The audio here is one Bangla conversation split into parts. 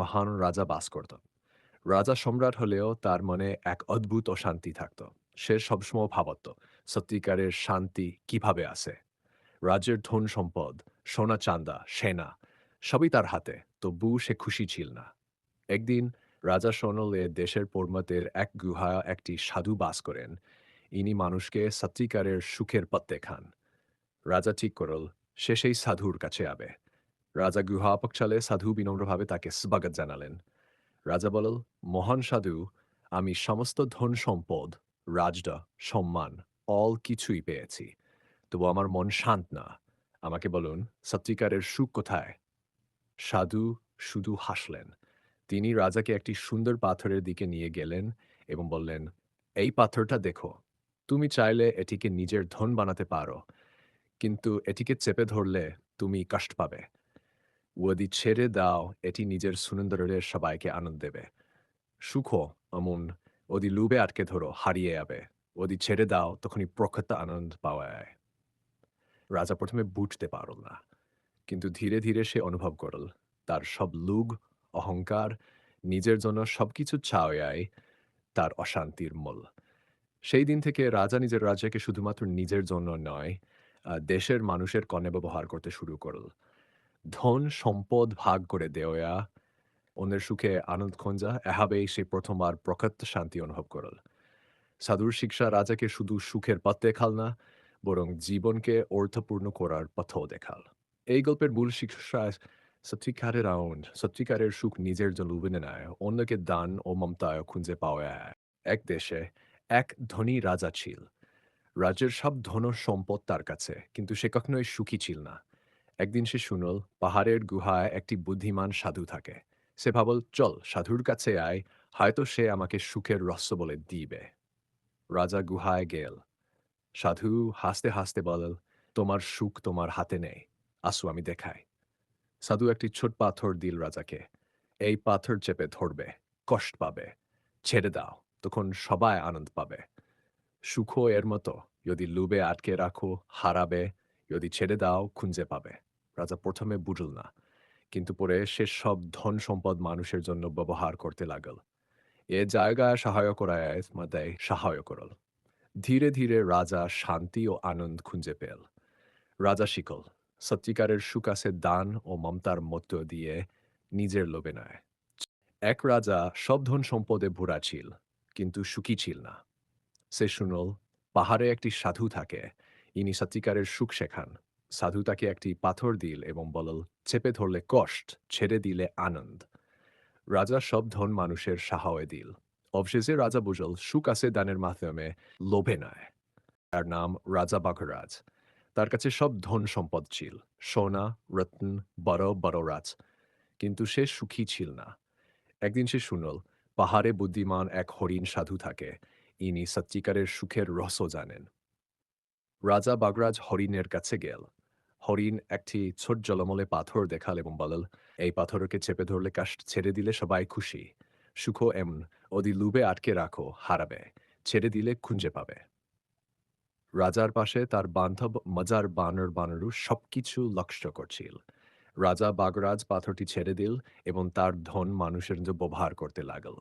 মহান রাজা বাস করত। রাজা সম্রাট হলেও তার মনে এক অদ্ভুত অশান্তি থাকত। সে সবসময় ভাবত সত্যিকারের শান্তি কীভাবে আসে রাজ্যের ধন সম্পদ, সোনা চান্দা সেনা, সবই তার হাতে, তবু সে খুশি ছিল না। একদিন রাজা সোনলে দেশের পর্বতের এক গুহা একটি সাধু বাস করেন। ইনি মানুষকে সত্যিকারের সুখের পথ দেখান। রাজা ঠিক করল, সে সেই সাধুর কাছে আবে রাজা গুহা পকচালে সাধু বিনম্রভাবে তাকে স্বাগত জানালেন। রাজা বলল, মহান সাধু, আমি সমস্ত ধন সম্পদ রাজডা সম্মান অল কিছুই পেয়েছি। তবু আমার মন শান্ত না। আমাকে বলুন, সত্যিকারের সুখ কোথায়? সাধু শুধু হাসলেন। তিনি রাজাকে একটি সুন্দর পাথরের দিকে নিয়ে গেলেন এবং বললেন, এই পাথরটা দেখো, তুমি চাইলে এটিকে নিজের ধন বানাতে পারো, কিন্তু এটিকে চেপে ধরলে তুমি কষ্ট পাবে। ওদি ছেড়ে দাও, এটি নিজের সুনন্দরের সবাইকে আনন্দ দেবে। সুখ, অমন ওদি লুবে আটকে ধরো, হারিয়ে যাবে। ওদি ছেড়ে দাও, তখনই প্রকৃত আনন্দ পাওয়া যায়। রাজা প্রথমে বুঝতে পারল না, কিন্তু ধীরে ধীরে সে অনুভব করল, তার সব লুগ, অহংকার, নিজের জন্য সবকিছু চাওয়াই তার অশান্তির মূল। সেই দিন থেকে রাজা নিজের রাজ্যকে শুধুমাত্র নিজের জন্য নয় দেশের মানুষের কনে ব্যবহার করতে শুরু করল। ধন সম্পদ ভাগ করে দেওয়া অন্যের সুখে আনন্দ খঞ্জা এভাবেই সে প্রথমবার প্রকৃত শান্তি অনুভব করল। সাধুর শিক্ষা রাজাকে শুধু সুখের পথ দেখাল না, বরং জীবনকে অর্থপূর্ণ করার পথও দেখাল। এই গল্পের মূল শিক্ষা সত্যিকারের রাউন্ড সত্যিকারের সুখ নিজের জন্য লুবিনে নেয়। অন্যকে দান ও মমতায় খুঁজে পাওয়া এক দেশে এক ধনী রাজা ছিল। রাজ্যের সব ধন সম্পদ তার কাছে, কিন্তু সে কখনোই সুখী ছিল না। একদিন সে শুনল, পাহাড়ের গুহায় একটি বুদ্ধিমান সাধু থাকে। সে ভাবল, চল, সাধুর কাছে আয়, হয়তো সে আমাকে সুখের রহস্য বলে দিবে। রাজা গুহায় গেল। সাধু হাসতে হাসতে বলল, তোমার সুখ তোমার হাতে নেই, আসু আমি দেখাই। সাধু একটি ছোট পাথর দিল রাজাকে। এই পাথর চেপে ধরবে, কষ্ট পাবে, ছেড়ে দাও, তখন সবাই আনন্দ পাবে। সুখ এর মতো, যদি লুবে আটকে রাখো, হারাবে, যদি ছেড়ে দাও, খুঁজে পাবে। রাজা প্রথমে বুঝল না, কিন্তু পরে সে সব ধন সম্পদ মানুষের জন্য ব্যবহার করতে লাগল। এ জায়গায় সহায় করায় মাদায় সহায় করল। ধীরে ধীরে রাজা শান্তি ও আনন্দ খুঁজে পেল। রাজা শিকল, সত্যিকারের আছে দান ও মমতার মধ্য দিয়ে নিজের লোভে নয়। এক রাজা সব ধন সম্পদে ভরা ছিল, কিন্তু সুখী ছিল না। সে শুনল পাহাড়ে একটি সাধু থাকে, ইনি সত্যিকারের সুখ শেখান। সাধু তাকে একটি পাথর দিল এবং বলল, চেপে ধরলে কষ্ট, ছেড়ে দিলে আনন্দ। রাজা সব ধন মানুষের সাহায্য দিল। অবশেষে রাজা বুঝল, সুখ আছে দানের মাধ্যমে, লোভে নয়। তার নাম রাজা বাঘরাজ। তার কাছে সব ধন সম্পদ ছিল, সোনা, রত্ন, বড় বড় রাজ। কিন্তু সে সুখী ছিল না। একদিন সে শুনল, পাহাড়ে বুদ্ধিমান এক হরিণ সাধু থাকে। ইনি সত্যিকারের সুখের রহস্য জানেন। রাজা বাগরাজ হরিণের কাছে গেল। হরিণ একটি ছোট জলমলে পাথর দেখাল এবং বলল, এই পাথরকে চেপে ধরলে কাষ্ট ছেড়ে দিলে সবাই খুশি। সুখ এমন। ওদি লুবে আটকে রাখো, হারাবে। ছেড়ে দিলে খুঁজে পাবে। রাজার পাশে তার বান্ধব মজার বানর বানরু সবকিছু লক্ষ্য করছিল। রাজা বাগরাজ পাথরটি ছেড়ে দিল এবং তার ধন মানুষের ব্যবহার করতে লাগল।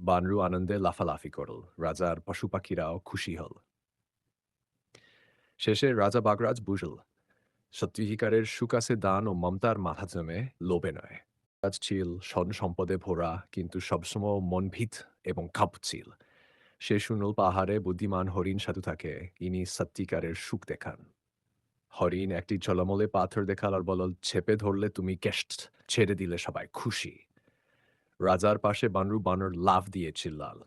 বানরু আনন্দে লাফালাফি করল। রাজার পশু পাখিরাও খুশি হল। শেষে রাজা বাগরাজ বুঝল সত্যিকারের আছে দান ও মমতার মাথা জমে লোভে নয়। রাজ ছিল সন সম্পদে ভরা কিন্তু সবসময় মনভিত এবং কাঁপছিল সে শুনল পাহাড়ে বুদ্ধিমান হরিণ সাধু থাকে ইনি সত্যিকারের সুখ দেখান। হরিণ একটি জলমলে পাথর দেখাল আর বলল চেপে ধরলে তুমি কেষ্ট ছেড়ে দিলে সবাই খুশি। রাজার পাশে বানরু বানর লাভ দিয়ে চিল্লাল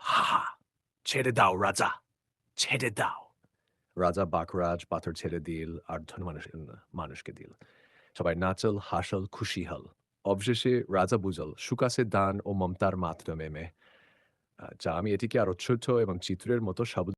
হা হা, ছেড়ে দাও রাজা ছেড়ে দাও। রাজা বাকরাজ পাথর ছেড়ে দিল আর ধন মানুষ মানুষকে দিল। সবাই নাচল, হাসল, খুশি হল। অবশেষে রাজা বুঝল সুকাশে দান ও মমতার মাধ্যমে যা আমি এটিকে আরও ছোট এবং চিত্রের মতো শব্দ